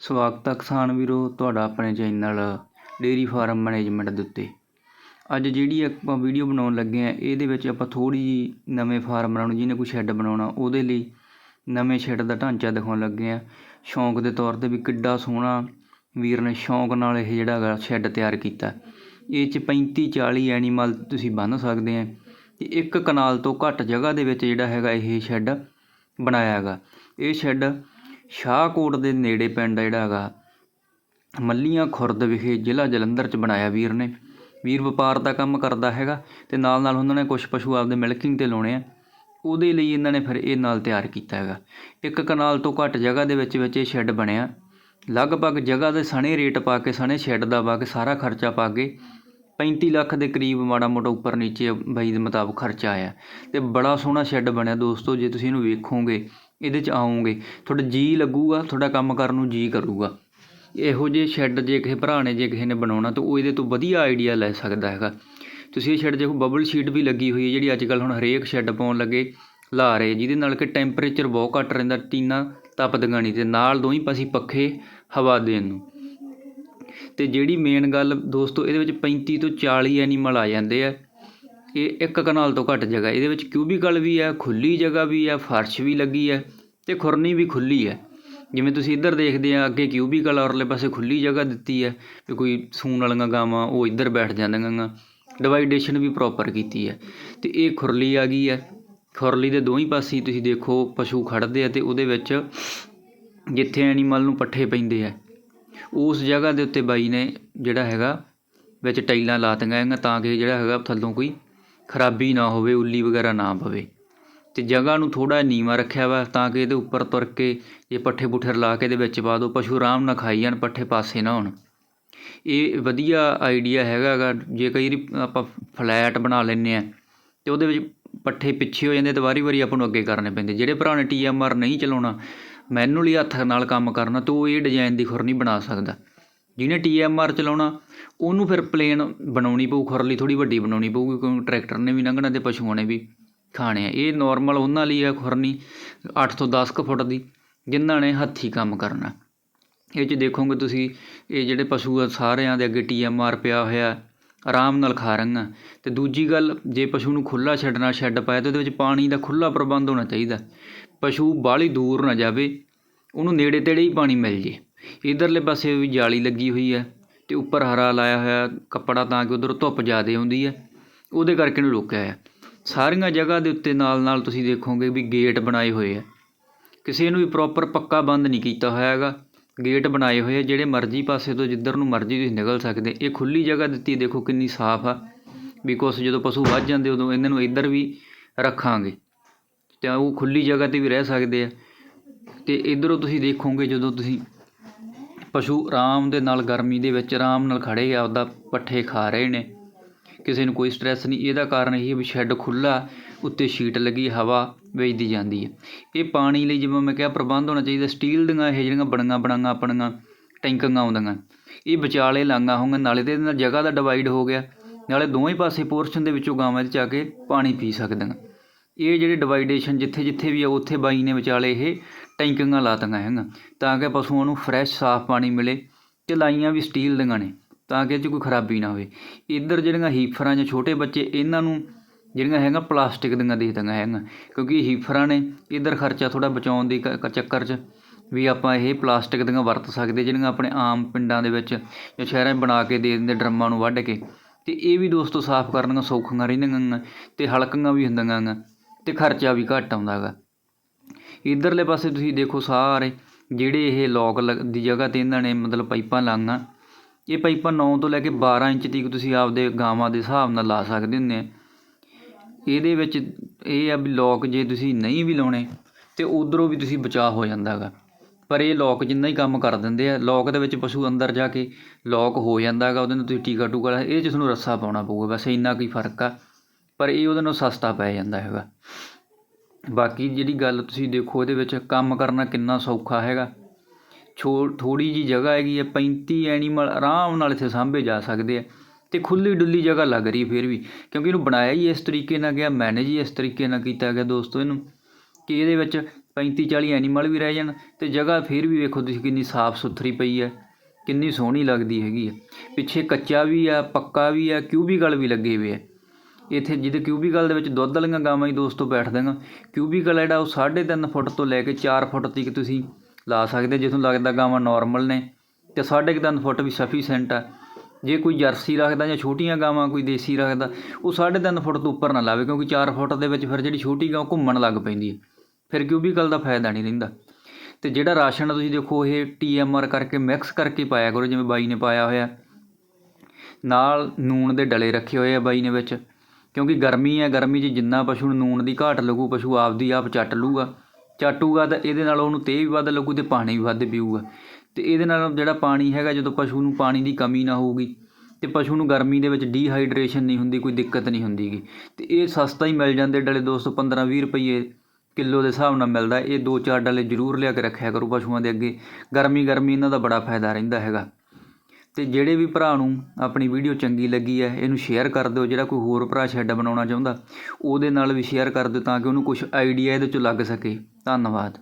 ਸਵਾਗਤ ਹੈ ਕਿਸਾਨ ਵੀਰੋ, ਤੁਹਾਡਾ ਆਪਣੇ ਚੈਨਲ ਡੇਅਰੀ ਫਾਰਮ ਮੈਨੇਜਮੈਂਟ ਦੇ ਉੱਤੇ। ਅੱਜ ਜਿਹੜੀ ਆਪਾਂ ਵੀਡੀਓ ਬਣਾਉਣ ਲੱਗੇ ਆ ਇਹਦੇ ਵਿੱਚ ਆਪਾਂ ਥੋੜੀ ਜੀ ਨਵੇਂ ਫਾਰਮਰਾਂ ਨੂੰ ਜਿਹਨੇ ਕੋਈ ਸ਼ੈੱਡ ਬਣਾਉਣਾ, ਉਹਦੇ ਲਈ ਨਵੇਂ ਸ਼ੈੱਡ ਦਾ ਢਾਂਚਾ ਦਿਖਾਉਣ ਲੱਗੇ ਆ ਸ਼ੌਂਕ ਦੇ ਤੌਰ ਤੇ ਵੀ ਕਿੱਡਾ ਸੋਹਣਾ ਵੀਰ ਨੇ ਸ਼ੌਂਕ ਨਾਲ ਇਹ ਜਿਹੜਾ ਹੈਗਾ ਸ਼ੈੱਡ ਤਿਆਰ ਕੀਤਾ। ਇਹ 'ਚ 35 40 ਐਨੀਮਲ ਤੁਸੀਂ ਬੰਨ੍ਹ ਸਕਦੇ ਆ ਤੇ ਇੱਕ ਕਨਾਲ ਤੋਂ ਘੱਟ ਜਗ੍ਹਾ ਦੇ ਵਿੱਚ ਜਿਹੜਾ ਹੈਗਾ ਇਹ ਸ਼ੈੱਡ ਬਣਾਇਆ ਹੈਗਾ। ਇਹ ਸ਼ੈੱਡ ਸ਼ਾਹਕੋਟ ਦੇ ਨੇੜੇ ਪਿੰਡ ਆ ਜਿਹੜਾ ਹੈਗਾ, ਮੱਲੀਆਂ ਖੁਰਦ ਵਿਖੇ ਜ਼ਿਲ੍ਹਾ ਜਲੰਧਰ ਚ ਬਣਾਇਆ ਵੀਰ ਨੇ। ਵੀਰ ਵਪਾਰ ਦਾ ਕੰਮ ਕਰਦਾ ਹੈਗਾ ਅਤੇ ਨਾਲ ਨਾਲ ਉਹਨਾਂ ਨੇ ਕੁਛ ਪਸ਼ੂ ਆਪਦੇ ਮਿਲਕਿੰਗ ਤੇ ਲਾਉਣੇ ਆ। ਉਹਦੇ ਲਈ ਇਹਨਾਂ ਨੇ ਫਿਰ ਇਹ ਨਾਲ ਤਿਆਰ ਕੀਤਾ ਹੈਗਾ। ਇੱਕ ਕਨਾਲ ਤੋਂ ਘੱਟ ਜਗ੍ਹਾ ਦੇ ਵਿੱਚ ਵਿੱਚ ਇਹ ਸ਼ੈੱਡ ਬਣਿਆ। ਲਗਭਗ ਜਗ੍ਹਾ ਦੇ ਸਣੇ ਰੇਟ ਪਾ ਕੇ, ਸਣੇ ਸ਼ੈੱਡ ਦਾ ਪਾ ਕੇ, ਸਾਰਾ ਖਰਚਾ ਪਾ ਕੇ 35 ਲੱਖ ਦੇ ਕਰੀਬ ਮਾੜਾ ਮੋਟਾ ਉੱਪਰ ਨੀਚੇ ਬਾਈ ਦੇ ਮੁਤਾਬਕ ਖਰਚਾ ਆਇਆ। ਤੇ ਬੜਾ ਸੋਹਣਾ ਸ਼ੈੱਡ ਬਣਿਆ ਦੋਸਤੋ, ਜੇ ਤੁਸੀਂ ਇਹਨੂੰ ਵੇਖੋਗੇ ਇਹਦੇ 'ਚ ਆਓਗੇ ਤੁਹਾਡਾ ਜੀਅ ਲੱਗੂਗਾ, ਤੁਹਾਡਾ ਕੰਮ ਕਰਨ ਨੂੰ ਜੀਅ ਕਰੂਗਾ। ਇਹੋ ਜਿਹੇ ਸ਼ੈੱਡ ਜੇ ਕਿਸੇ ਭਰਾ ਨੇ ਜੇ ਕਿਸੇ ਨੇ ਬਣਾਉਣਾ, ਤਾਂ ਉਹ ਇਹਦੇ ਤੋਂ ਵਧੀਆ ਆਈਡੀਆ ਲੈ ਸਕਦਾ ਹੈਗਾ। ਤੁਸੀਂ ਇਹ ਸ਼ੈੱਡ ਦੇਖੋ ਬਬਲ ਸ਼ੀਟ ਵੀ ਲੱਗੀ ਹੋਈ ਹੈ, ਜਿਹੜੀ ਅੱਜ ਕੱਲ੍ਹ ਹੁਣ ਹਰੇਕ ਸ਼ੈੱਡ ਪਾਉਣ ਲੱਗੇ, ਲਾ ਰਹੇ ਜਿਹਦੇ ਨਾਲ ਕਿ ਟੈਂਪਰੇਚਰ ਬਹੁਤ ਘੱਟ ਰਹਿੰਦਾ, ਟੀਨਾ ਤਪਦੀਆਂ ਨਹੀਂ ਤੇ ਨਾਲ ਦੋਹੀਂ ਪਾਸੇ ਪੱਖੇ ਹਵਾ ਦੇਣ ਨੂੰ। ਤੇ ਜਿਹੜੀ ਮੇਨ ਗੱਲ ਦੋਸਤੋ, ਇਹਦੇ ਵਿੱਚ 35 ਤੋਂ 40 ਐਨੀਮਲ ਆ ਜਾਂਦੇ ਆ। ਇਹ ਇੱਕ ਕਨਾਲ ਤੋਂ ਘੱਟ ਜਗ੍ਹਾ, ਇਹਦੇ ਵਿੱਚ ਕਿਊਬੀਕਲ ਵੀ ਹੈ, ਖੁੱਲੀ ਜਗ੍ਹਾ ਵੀ ਹੈ, ਫਰਸ਼ ਵੀ ਲੱਗੀ ਹੈ ਤੇ ਖੁਰਨੀ ਵੀ ਖੁੱਲੀ ਹੈ। ਜਿਵੇਂ ਤੁਸੀਂ ਇੱਧਰ ਦੇਖਦੇ ਆ, ਅੱਗੇ ਕਿਊਬੀਕਲ ਔਰਲੇ ਪਾਸੇ ਖੁੱਲੀ ਜਗ੍ਹਾ ਦਿੱਤੀ ਹੈ ਵੀ ਕੋਈ ਸੂਣ ਵਾਲੀਆਂ ਗਾਵਾਂ, ਉਹ ਇੱਧਰ ਬੈਠ ਜਾਂਦੀਆਂ ਗਾ। ਡਿਵਾਈਡੇਸ਼ਨ ਵੀ ਪ੍ਰੋਪਰ ਕੀਤੀ ਹੈ। ਤੇ ਇਹ ਖੁਰਲੀ ਆ ਗਈ ਹੈ। ਖੁਰਲੀ ਦੇ ਦੋਹੀਂ ਪਾਸੇ ਤੁਸੀਂ ਦੇਖੋ, ਪਸ਼ੂ ਖੜਦੇ ਆ ਤੇ ਉਹਦੇ ਵਿੱਚ ਜਿੱਥੇ ਐਨੀਮਲ ਨੂੰ ਪੱਠੇ ਪੈਂਦੇ ਆ, ਉਸ ਜਗ੍ਹਾ ਦੇ ਉੱਤੇ ਬਾਈ ਨੇ ਜਿਹੜਾ ਹੈਗਾ ਵਿੱਚ ਟਾਈਲਾਂ ਲਾਤੀਆਂ ਹੈਗੀਆਂ ਤਾਂ ਕਿ ਜਿਹੜਾ ਹੈਗਾ ਥੱਲੋਂ ਕੋਈ ਖਰਾਬੀ ਨਾ ਹੋਵੇ, ਉੱਲੀ ਵਗੈਰਾ ਨਾ ਪਵੇ। ਅਤੇ ਜਗ੍ਹਾ ਨੂੰ ਥੋੜਾ ਨੀਵਾਂ ਰੱਖਿਆ ਵਾ ਤਾਂ ਕਿ ਇਹਦੇ ਉੱਪਰ ਤੁਰ ਕੇ ਜੇ ਪੱਠੇ ਪੁੱਠੇ ਰਲਾ ਕੇ ਇਹਦੇ ਵਿੱਚ ਪਾ ਦਿਓ ਪਸ਼ੂ ਆਰਾਮ ਨਾਲ ਖਾਈ ਜਾਣ, ਪੱਠੇ ਪਾਸੇ ਨਾ ਹੋਣ। ਇਹ ਵਧੀਆ ਆਈਡੀਆ ਹੈਗਾ ਗਾ ਜੇ ਕਈ ਵਾਰੀ ਆਪਾਂ ਫਲੈਟ ਬਣਾ ਲੈਂਦੇ ਆ ਤੇ ਉਹਦੇ ਵਿੱਚ ਪੱਠੇ ਪਿੱਛੇ ਹੋ ਜਾਂਦੇ ਤੇ ਵਾਰੀ ਵਾਰੀ ਆਪਾਂ ਨੂੰ ਅੱਗੇ ਕਰਨੇ ਪੈਂਦੇ। ਜਿਹੜੇ ਭਰਾ ਨੇ ਟੀਐਮਆਰ ਨਹੀਂ ਚਲਾਉਣਾ ਮੈਨੂਅਲੀ ਹੱਥ ਨਾਲ ਕੰਮ ਕਰਨਾ, ਤੇ ਉਹ ਇਹ ਡਿਜ਼ਾਈਨ ਦੀ ਖੁਰਨੀ ਬਣਾ ਸਕਦਾ। ਜਿਹਨੇ ਟੀਐਮਆਰ ਚਲਾਉਣਾ, ਉਹਨੂੰ ਫਿਰ ਪਲੇਨ ਬਣਾਉਣੀ ਪਊ, ਖੁਰਲੀ ਥੋੜੀ ਵੱਡੀ ਬਣਾਉਣੀ ਪਊਗੀ ਕਿਉਂਕਿ ਟਰੈਕਟਰ ਨੇ ਵੀ ਲੰਘਣਾ ਤੇ ਪਸ਼ੂਆਂ ਨੇ ਵੀ ਖਾਣੇ ਆ। ਇਹ ਨਾਰਮਲ ਉਹਨਾਂ ਲਈ ਆ ਖੁਰਨੀ 8 ਤੋਂ 10 ਕੁ ਫੁੱਟ ਦੀ, ਜਿਨ੍ਹਾਂ ਨੇ ਹੱਥੀ ਕੰਮ ਕਰਨਾ। ਇਹ 'ਚ ਦੇਖੋਗੇ ਤੁਸੀਂ, ਇਹ ਜਿਹੜੇ ਪਸ਼ੂ ਆ ਸਾਰਿਆਂ ਦੇ ਅੱਗੇ ਟੀਐਮਆਰ ਪਿਆ ਹੋਇਆ, ਆਰਾਮ ਨਾਲ ਖਾ ਰਹੀਆਂ। ਤੇ ਦੂਜੀ ਗੱਲ, ਜੇ ਪਸ਼ੂ ਨੂੰ ਖੁੱਲਾ ਛੱਡਣਾ, ਸ਼ੈੱਡ ਪਾਇਆ, ਤੇ ਉਹਦੇ ਵਿੱਚ ਪਾਣੀ ਦਾ ਖੁੱਲਾ ਪ੍ਰਬੰਧ ਹੋਣਾ ਚਾਹੀਦਾ। ਪਸ਼ੂ ਬਾਹਲੀ ਦੂਰ ਨਾ ਜਾਵੇ, ਉਹਨੂੰ ਨੇੜੇ ਤੇੜੇ ਹੀ ਪਾਣੀ ਮਿਲ ਜੇ। ਇਧਰਲੇ ਪਾਸੇ ਵੀ ਜਾਲੀ ਲੱਗੀ ਹੋਈ ਹੈ ਤੇ ਉੱਪਰ ਹਰਾ ਲਾਇਆ ਹੋਇਆ ਕੱਪੜਾ ਤਾਂ ਕਿ ਉਧਰ ਧੁੱਪ ਜ਼ਿਆਦਾ ਆਉਂਦੀ ਹੈ। ਉਹਦੇ ਕਰਕੇ ਨੂੰ ਰੋਕਿਆ ਹੈ। ਸਾਰੀਆਂ ਜਗ੍ਹਾ ਦੇ ਉੱਤੇ ਨਾਲ ਨਾਲ ਤੁਸੀਂ ਦੇਖੋਗੇ ਵੀ ਗੇਟ ਬਣਾਏ ਹੋਏ ਆ ਕਿਸੇ ਨੂੰ ਵੀ ਪ੍ਰੋਪਰ ਪੱਕਾ ਬੰਦ ਨਹੀਂ ਕੀਤਾ ਹੋਇਆ ਹੈਗਾ। ਗੇਟ ਬਣਾਏ ਹੋਏ ਆ ਜਿਹੜੇ ਮਰਜ਼ੀ ਪਾਸੇ ਤੋਂ ਜਿੱਧਰ ਨੂੰ ਮਰਜ਼ੀ ਤੁਸੀਂ ਨਿਕਲ ਸਕਦੇ। ਇਹ ਖੁੱਲੀ ਜਗ੍ਹਾ ਦਿੱਤੀ ਦੇਖੋ ਕਿੰਨੀ ਸਾਫ਼ ਆ। ਵੀ ਕੁਛ ਜਦੋਂ ਪਸ਼ੂ ਵੱਧ ਜਾਂਦੇ ਉਦੋਂ ਇਹਨਾਂ ਨੂੰ ਇੱਧਰ ਵੀ ਰੱਖਾਂਗੇ। ਤੇ ਉਹ ਖੁੱਲੀ ਜਗ੍ਹਾ ਤੇ ਵੀ ਰਹਿ ਸਕਦੇ ਆ। ਤੇ ਇਧਰੋਂ ਤੁਸੀਂ ਦੇਖੋਗੇ ਜਦੋਂ ਤੁਸੀਂ ਪਸ਼ੂ ਆਰਾਮ ਦੇ ਨਾਲ ਗਰਮੀ ਦੇ ਵਿੱਚ ਆਰਾਮ ਨਾਲ ਖੜ੍ਹੇ ਆ, ਆਪਦਾ ਪੱਠੇ ਖਾ ਰਹੇ ਨੇ। ਕਿਸੇ ਨੂੰ ਕੋਈ ਸਟ੍ਰੈਸ ਨਹੀਂ, ਇਹਦਾ ਕਾਰਨ ਇਹ ਵੀ ਸ਼ੈੱਡ ਖੁੱਲ੍ਹਾ, ਉੱਤੇ ਸ਼ੀਟ ਲੱਗੀ, ਹਵਾ ਵੇਚਦੀ ਜਾਂਦੀ ਹੈ। ਇਹ ਪਾਣੀ ਲਈ ਜਿਵੇਂ ਮੈਂ ਕਿਹਾ ਪ੍ਰਬੰਧ ਹੋਣਾ ਚਾਹੀਦਾ ਸਟੀਲ ਦੀਆਂ ਇਹ ਜਿਹੜੀਆਂ ਬਣੀਆਂ ਬਣਾਈਆਂ ਆਪਣੀਆਂ ਟੈਂਕਾਂ ਆਉਂਦੀਆਂ, ਇਹ ਵਿਚਾਲੇ ਲਾਂਗਾ ਹੋਣਗੀਆਂ ਨਾਲੇ ਤੇ ਇਹਦੇ ਨਾਲ ਜਗ੍ਹਾ ਦਾ ਡਿਵਾਈਡ ਹੋ ਗਿਆ, ਨਾਲੇ ਦੋਵੇਂ ਪਾਸੇ ਪੋਰਸ਼ਨ ਦੇ ਵਿੱਚੋਂ ਗਾਵਾਂ 'ਚ ਜਾ ਕੇ ਪਾਣੀ ਪੀ ਸਕਦੀਆਂ। ਇਹ ਜਿਹੜੇ ਡਿਵਾਈਡੇਸ਼ਨ ਜਿੱਥੇ ਜਿੱਥੇ ਵੀ ਆ, ਉੱਥੇ ਬਾਈ ਨੇ ਵਿਚਾਲੇ ਇਹ ਟੈਂਕੀਆਂ ਲਾਤੀਆਂ ਹੈਗੀਆਂ, ਤਾਂ ਕਿ ਪਸ਼ੂਆਂ ਨੂੰ ਫਰੈਸ਼ ਸਾਫ਼ ਪਾਣੀ ਮਿਲੇ ਤੇ ਲਾਈਆਂ ਵੀ ਸਟੀਲ ਦੀਆਂ ਨੇ, ਤਾਂ ਕਿ ਇਹ 'ਚ ਕੋਈ ਖਰਾਬੀ ਨਾ ਹੋਵੇ। ਇੱਧਰ ਜਿਹੜੀਆਂ ਹੀਫਰਾਂ ਜਾਂ ਛੋਟੇ ਬੱਚੇ, ਇਹਨਾਂ ਨੂੰ ਜਿਹੜੀਆਂ ਹੈਗਾ ਪਲਾਸਟਿਕ ਦੀਆਂ ਦੇ ਦਿੰਦੀਆਂ ਹੈਗੀਆਂ, ਕਿਉਂਕਿ ਹੀਫਰਾਂ ਨੇ ਇੱਧਰ ਖਰਚਾ ਥੋੜਾ ਬਚਾਉਣ ਦੀ ਕ- ਚੱਕਰ 'ਚ ਵੀ ਆਪਾਂ ਇਹ ਪਲਾਸਟਿਕ ਦੀਆਂ ਵਰਤ ਸਕਦੇ, ਜਿਹੜੀਆਂ ਆਪਣੇ ਆਮ ਪਿੰਡਾਂ ਦੇ ਵਿੱਚ ਜਾਂ ਸ਼ਹਿਰਾਂ 'ਚ ਬਣਾ ਕੇ ਦੇ ਦਿੰਦੇ ਡਰਮਾਂ ਨੂੰ ਵੱਢ ਕੇ, ਤੇ ਇਹ ਵੀ ਦੋਸਤੋ ਸਾਫ਼ ਕਰਨੀਆਂ ਸੌਖੀਆਂ ਰਹਿੰਦੀਆਂ ਗਾ ਤੇ ਹਲਕੀਆਂ ਵੀ ਹੁੰਦੀਆਂ ਗਾ ਤੇ ਖਰਚਾ ਵੀ ਘੱਟ ਆਉਂਦਾ ਗਾ ਇੱਧਰਲੇ ਪਾਸੇ ਤੁਸੀਂ ਦੇਖੋ ਸਾਰੇ ਜਿਹੜੇ ਇਹ ਲੋਕ ਲ ਦੀ ਜਗ੍ਹਾ ਤੇ ਇਹਨਾਂ ਨੇ ਮਤਲਬ ਪਾਈਪਾਂ ਲਾਈਆਂ। ਇਹ ਪਾਈਪਾਂ ਨੌ ਤੋਂ ਲੈ ਕੇ 12 ਇੰਚ ਤੀਕ ਤੁਸੀਂ ਆਪਦੇ ਗਾਵਾਂ ਦੇ ਹਿਸਾਬ ਨਾਲ ਲਾ ਸਕਦੇ ਹੁੰਦੇ ਆ। ਇਹਦੇ ਵਿੱਚ ਇਹ ਆ ਵੀ ਲੋਕ ਜੇ ਤੁਸੀਂ ਨਹੀਂ ਵੀ ਲਾਉਣੇ, ਤੇ ਉੱਧਰੋਂ ਵੀ ਤੁਸੀਂ ਬਚਾਅ ਹੋ ਜਾਂਦਾ ਹੈਗਾ ਪਰ ਇਹ ਲੋਕ ਜਿੰਨਾ ਹੀ ਕੰਮ ਕਰ ਦਿੰਦੇ ਆ ਲੋਕ ਦੇ ਵਿੱਚ ਪਸ਼ੂ ਅੰਦਰ ਜਾ ਕੇ ਲੋਕ ਹੋ ਜਾਂਦਾ ਹੈਗਾ ਉਹਦੇ ਨਾਲ ਤੁਸੀਂ ਟੀਕਾ ਟੂਕਾ ਇਹ 'ਚ ਤੁਹਾਨੂੰ ਰੱਸਾ ਪਾਉਣਾ ਪਊਗਾ ਵੈਸੇ ਇੰਨਾ ਕੋਈ ਫ਼ਰਕ ਆ। ਪਰ ਇਹ ਉਹਦੇ ਨਾਲ ਸਸਤਾ ਪੈ ਜਾਂਦਾ ਹੈਗਾ। ਬਾਕੀ ਜਿਹੜੀ ਗੱਲ ਤੁਸੀਂ ਦੇਖੋ ਇਹਦੇ ਵਿੱਚ ਕੰਮ ਕਰਨਾ ਕਿੰਨਾ ਸੌਖਾ ਹੈਗਾ। ਛੋ, ਥੋੜ੍ਹੀ ਜਿਹੀ ਜਗ੍ਹਾ ਹੈਗੀ ਹੈ 35 ਐਨੀਮਲ ਆਰਾਮ ਨਾਲ ਇੱਥੇ ਸਾਂਭੇ ਜਾ ਸਕਦੇ ਆ ਅਤੇ ਖੁੱਲ੍ਹੀ ਡੁੱਲੀ ਜਗ੍ਹਾ ਲੱਗ ਰਹੀ ਫਿਰ ਵੀ, ਕਿਉਂਕਿ ਇਹਨੂੰ ਬਣਾਇਆ ਹੀ ਇਸ ਤਰੀਕੇ ਨਾਲ ਗਿਆ ਮੈਨੇਜ ਹੀ ਇਸ ਤਰੀਕੇ ਨਾਲ ਕੀਤਾ ਗਿਆ ਦੋਸਤੋ ਇਹਨੂੰ, ਕਿ ਇਹਦੇ ਵਿੱਚ 35 40 ਐਨੀਮਲ ਵੀ ਰਹਿ ਜਾਣ ਅਤੇ ਜਗ੍ਹਾ ਫਿਰ ਵੀ ਵੇਖੋ ਤੁਸੀਂ ਕਿੰਨੀ ਸਾਫ਼ ਸੁਥਰੀ ਪਈ ਹੈ, ਕਿੰਨੀ ਸੋਹਣੀ ਲੱਗਦੀ ਹੈਗੀ ਹੈ। ਪਿੱਛੇ ਕੱਚਾ ਵੀ ਆ, ਪੱਕਾ ਵੀ ਆ ਕਿਊਬੀਕਲ ਵੀ ਲੱਗੇ ਹੋਏ ਆ। ਇੱਥੇ ਜਿਹਦੇ ਕਿਊਬੀਕਲ ਦੇ ਵਿੱਚ ਦੁੱਧ ਵਾਲੀਆਂ ਗਾਵਾਂ ਹੀ ਦੋਸਤੋ ਬੈਠਦੀਆਂ ਕਿਊਬੀਕਲ ਜਿਹੜਾ ਉਹ 3.5 ਫੁੱਟ ਤੋਂ ਲੈ ਕੇ 4 ਫੁੱਟ ਤੱਕ ਤੁਸੀਂ ਲਾ ਸਕਦੇ ਜਿੱਥੋਂ ਲੱਗਦਾ ਗਾਵਾਂ ਨਾਰਮਲ ਨੇ, ਤੇ 3.5 ਫੁੱਟ ਵੀ ਸਫੀਸ਼ੈਂਟ ਆ। ਜੇ ਕੋਈ ਜਰਸੀ ਰੱਖਦਾ ਜਾਂ ਛੋਟੀਆਂ ਗਾਵਾਂ, ਕੋਈ ਦੇਸੀ ਰੱਖਦਾ, ਉਹ 3.5 ਫੁੱਟ ਤੋਂ ਉੱਪਰ ਨਾ ਲਾਵੇ, ਕਿਉਂਕਿ 4 ਫੁੱਟ ਦੇ ਵਿੱਚ ਫਿਰ ਜਿਹੜੀ ਛੋਟੀ ਗਾਂ ਉਹ ਘੁੰਮਣ ਲੱਗ ਪੈਂਦੀ ਹੈ ਫਿਰ ਕਿਊਬੀਕਲ ਦਾ ਫਾਇਦਾ ਨਹੀਂ ਰਹਿੰਦਾ। ਤੇ ਜਿਹੜਾ ਰਾਸ਼ਨ ਤੁਸੀਂ ਦੇਖੋ, ਇਹ ਟੀਐਮਆਰ ਕਰਕੇ ਮਿਕਸ ਕਰਕੇ ਪਾਇਆ ਕਰੋ, ਜਿਵੇਂ ਬਾਈ ਨੇ ਪਾਇਆ ਹੋਇਆ। ਨਾਲ ਨੂਣ ਦੇ ਡਲੇ ਰੱਖੇ ਹੋਏ ਆ ਬਾਈ ਨੇ ਵਿੱਚ। ਕਿਉਂਕਿ ਗਰਮੀ ਹੈ, ਗਰਮੀ 'ਚ ਜਿੰਨਾ ਪਸ਼ੂ ਨੂੰ ਨੂਣ ਦੀ ਘਾਟ ਲੱਗੂ, ਪਸ਼ੂ ਆਪਦੀ ਆਪ ਚੱਟ ਲੂਗਾ ਚੱਟੂਗਾ ਤਾਂ ਇਹਦੇ ਨਾਲ ਉਹਨੂੰ ਤੇਹ ਵੀ ਵੱਧ ਲੱਗੂ ਅਤੇ ਪਾਣੀ ਵੀ ਵੱਧ ਪੀਊਗਾ। ਅਤੇ ਇਹਦੇ ਨਾਲ ਜਿਹੜਾ ਪਾਣੀ ਹੈਗਾ, ਜਦੋਂ ਪਸ਼ੂ ਨੂੰ ਪਾਣੀ ਦੀ ਕਮੀ ਨਾ ਹੋਊਗੀ ਅਤੇ ਪਸ਼ੂ ਨੂੰ ਗਰਮੀ ਦੇ ਵਿੱਚ ਡੀਹਾਈਡਰੇਸ਼ਨ ਨਹੀਂ ਹੁੰਦੀ, ਕੋਈ ਦਿੱਕਤ ਨਹੀਂ ਹੁੰਦੀਗੀ। ਅਤੇ ਇਹ ਸਸਤਾ ਹੀ ਮਿਲ ਜਾਂਦੇ ਡਲੇ ਦੋਸਤੋ 15 20 ਰੁਪਏ ਕਿਲੋ ਦੇ ਹਿਸਾਬ ਨਾਲ ਮਿਲਦਾ। ਇਹ ਦੋ ਚਾਰ ਡਲੇ ਜ਼ਰੂਰ ਲਿਆ ਕੇ ਰੱਖਿਆ ਕਰੋ ਪਸ਼ੂਆਂ ਦੇ ਅੱਗੇ। ਗਰਮੀ ਗਰਮੀ ਇਹਨਾਂ ਦਾ ਬੜਾ ਫਾਇਦਾ ਰਹਿੰਦਾ ਹੈਗਾ। ਅਤੇ ਜਿਹੜੇ ਵੀ ਭਰਾ ਨੂੰ ਆਪਣੀ ਵੀਡੀਓ ਚੰਗੀ ਲੱਗੀ ਹੈ, ਇਹਨੂੰ ਸ਼ੇਅਰ ਕਰ ਦਿਓ, ਜਿਹੜਾ ਕੋਈ ਹੋਰ ਭਰਾ ਸ਼ੈੱਡ ਬਣਾਉਣਾ ਚਾਹੁੰਦਾ, ਉਹਦੇ ਨਾਲ ਵੀ ਸ਼ੇਅਰ ਕਰ ਦਿਓ ਤਾਂ ਕਿ ਉਹਨੂੰ ਕੁਛ ਆਈਡੀਆ ਇਹਦੇ ਚੋਂ ਲੱਗ ਸਕੇ। ਧੰਨਵਾਦ।